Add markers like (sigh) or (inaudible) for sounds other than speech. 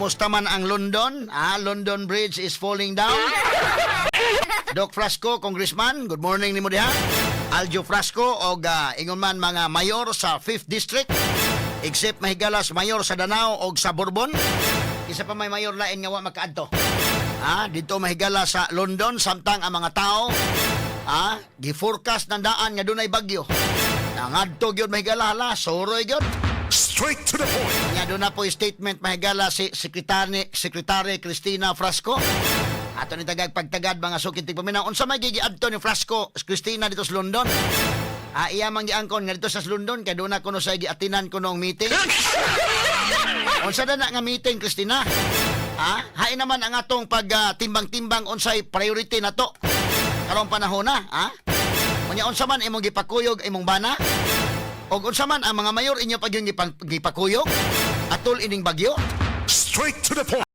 Kumusta man ang London? Ah, London Bridge is falling down. (laughs) Doc Frasco, Congressman, good morning ni mo diha. Aljo Frasco og ah, ingon man mga mayor sa 5th District. Except mahigalas mayor sa Danao og sa Bourbon. Isa pa may mayor lain nga wa makaadto. Ah, dito mahigala sa London samtang ang mga tao ah, gi-forecast ng daan nga dunay bagyo. Nangadto gyud mahigala hala, soroy gyud. Straight to the point. Nga doon na po yung statement mahigala si Sekretary, Sekretary Cristina Frasco. Ato ni tagag pagtagad mga sukintig paminaw. Unsa may gigiadto ni Frasco, Cristina dito sa London? Ah, iya man giangkon nga dito sa London kay doon na kuno sa giatinan ko nung meeting. Unsa na na nga meeting, Cristina? Ha? Hain naman ang atong pag ah, timbang-timbang unsay priority na to. Karong panahon na, ha? Unya unsa man imong gipakuyog imong bana? Og unsa man ang mga mayor inyo pag gipakuyog? Atol ining bagyo? Straight to the point.